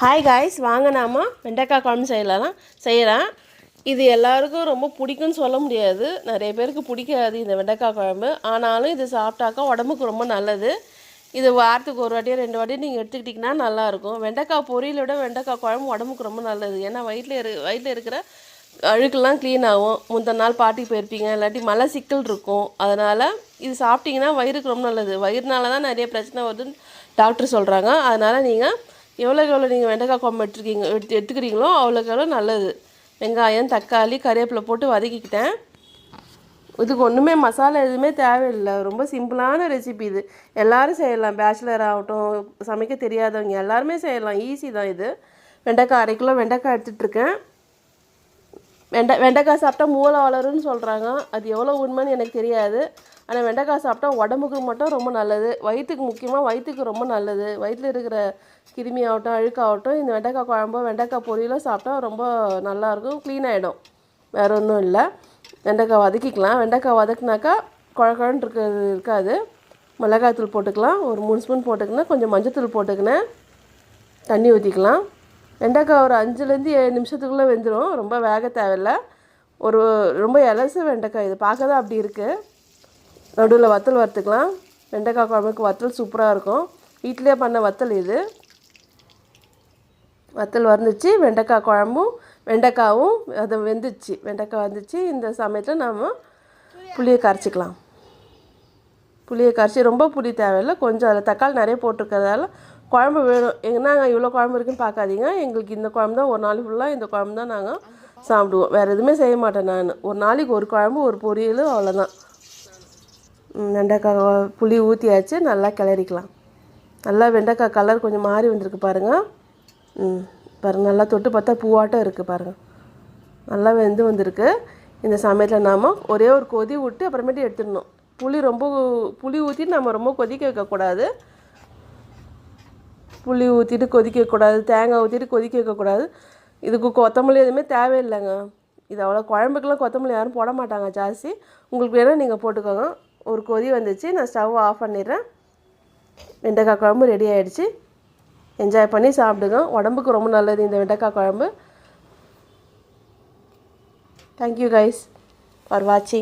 Hi guys வாங்க நாம வெண்டைக்காய் குழம்பு செய்யலாம் செய்கிறேன் இது எல்லாருக்கும் ரொம்ப பிடிக்கும்னு சொல்ல முடியாது. நிறைய பேருக்கு பிடிக்காது இந்த வெண்டைக்காய் குழம்பு. ஆனாலும் இது சாப்பிட்டாக்கா உடம்புக்கு ரொம்ப நல்லது. இது வாரத்துக்கு ஒரு வாட்டியோ ரெண்டு வாட்டியோ நீங்கள் எடுத்துக்கிட்டிங்கன்னா நல்லாயிருக்கும் வெண்டைக்காய் பொரியலை விட வெண்டைக்காய் குழம்பு உடம்புக்கு ரொம்ப நல்லது. ஏன்னா வயிற்றில் இரு வயிற்றில் இருக்கிற அழுக்கெல்லாம் க்ளீன் ஆகும். முந்தின நாள் பாட்டிக்கு போயிருப்பீங்க இல்லாட்டி மலை சிக்கல் இருக்கும். அதனால் இது சாப்பிட்டிங்கன்னா வயிறுக்கு ரொம்ப நல்லது. வயிறுனால தான் நிறைய பிரச்சனை வருதுன்னு டாக்டர் சொல்கிறாங்க அதனால் நீங்கள் எவ்வளோக்கு எவ்வளோ நீங்கள் வெண்டைக்காய் குழம்பு எடுத்துருக்கீங்க எடுத்து எடுத்துக்கிறீங்களோ அவ்வளோக்கு எவ்வளோ நல்லது. வெங்காயம் தக்காளி கறிவேப்பிலை போட்டு வதக்கிக்கிட்டேன். இதுக்கு ஒன்றுமே மசாலா எதுவுமே தேவையில்லை. ரொம்ப சிம்பிளான ரெசிபி இது. எல்லோரும் செய்யலாம். பேச்சுலர் ஆகட்டும் சமைக்க தெரியாதவங்க எல்லாருமே செய்யலாம். ஈஸி தான் இது. வெண்டைக்காய் அரை கிலோ வெண்டைக்காய் எடுத்துகிட்ருக்கேன் வெண்டை வெண்டைக்காய் சாப்பிட்டா மூளை வளரும்னு சொல்கிறாங்க அது எவ்வளோ உண்மைன்னு எனக்கு தெரியாது. ஆனால் வெண்டைக்காய் சாப்பிட்டா உடம்புக்கு மட்டும் ரொம்ப நல்லது. வயிற்றுக்கு முக்கியமாக வயிற்றுக்கு ரொம்ப நல்லது. வயிற்றில் இருக்கிற கிருமி ஆகட்டும் அழுக்காகட்டும் இந்த வெண்டைக்காய் குழம்போ வெண்டைக்காய் பொரியலோ சாப்பிட்டா ரொம்ப நல்லாயிருக்கும். க்ளீன் ஆகிடும் வேறு ஒன்றும் இல்லை. வெண்டைக்காய் வதக்கிக்கலாம். வெண்டைக்காய் வதக்குனாக்கா குழ இருக்கிறது இருக்காது. மிளகாய் தூள் போட்டுக்கலாம். ஒரு மூணு ஸ்பூன் போட்டுக்கினா கொஞ்சம் மஞ்சத்தூள் போட்டுக்கினேன். தண்ணி ஊற்றிக்கலாம் வெண்டைக்காய் ஒரு அஞ்சுலேருந்து ஏழு நிமிஷத்துக்குள்ளே வெந்துடும் ரொம்ப வேக தேவையில்ல. ஒரு ரொம்ப இலச வெண்டைக்காய். இது பார்க்க தான் அப்படி இருக்குது நடுவில் வத்தல் வறுத்துக்கலாம். வெண்டைக்காய் குழம்புக்கு வத்தல் சூப்பராக இருக்கும். வீட்டிலே பண்ண வத்தல் இது. வத்தல் வந்துச்சு வெண்டைக்காய் குழம்பும் வெண்டைக்காவும் அது வெந்துச்சு. வெண்டைக்காய் வந்துச்சு. இந்த சமயத்தில் நம்ம புளியை கரைச்சிக்கலாம். புளியை கரைச்சி ரொம்ப புளி தேவையில்லை. கொஞ்சம் அதில் தக்காளி நிறைய போட்டிருக்கிறதால குழம்பு வேணும். என்னங்க இவ்வளோ குழம்பு இருக்குன்னு பார்க்காதீங்க எங்களுக்கு இந்த குழம்பு தான் ஒரு நாள் ஃபுல்லாக இந்த குழம்பு தான் நாங்கள் சாப்பிடுவோம். வேறு எதுவுமே செய்ய மாட்டேன் நான். ஒரு நாளைக்கு ஒரு குழம்பு ஒரு பொரியல் அவ்வளோதான் வெண்டைக்காய் புளி ஊற்றியாச்சு நல்லா கிளறிக்கலாம். நல்லா வெண்டைக்காய் கலர் கொஞ்சம் மாறி வந்திருக்கு பாருங்கள் ம் பாருங்கள் நல்லா தொட்டு பார்த்தா பூவாட்டம் இருக்குது பாருங்கள் நல்லா வெந்து வந்திருக்கு. இந்த சமயத்தில் நாம் ஒரே ஒரு கொதி விட்டு அப்புறமேட்டு எடுத்துடணும். புளி ரொம்ப புளி ஊற்றிட்டு நம்ம ரொம்ப கொதிக்க வைக்கக்கூடாது. புளி ஊற்றிட்டு கொதிக்க தேங்காய் ஊற்றிட்டு கொதிக்க வைக்கக்கூடாது இதுக்கு கொத்தமல்லி எதுவுமே தேவையில்லைங்க. இது அவ்வளோ குழம்புக்கெல்லாம் கொத்தமல்லி யாரும் போட மாட்டாங்க ஜாஸ்தி. உங்களுக்கு வேணால் நீங்கள் போட்டுக்கோங்க. ஒரு கொதி வந்துச்சு நான் ஸ்டவ் ஆஃப் பண்ணிடுறேன். வெண்டைக்காய் குழம்பு ரெடி ஆகிடுச்சு என்ஜாய் பண்ணி சாப்பிடுங்க. உடம்புக்கு ரொம்ப நல்லது இந்த வெண்டைக்காய் குழம்பு. தேங்க்யூ கைஸ் ஃபார் வாட்சிங்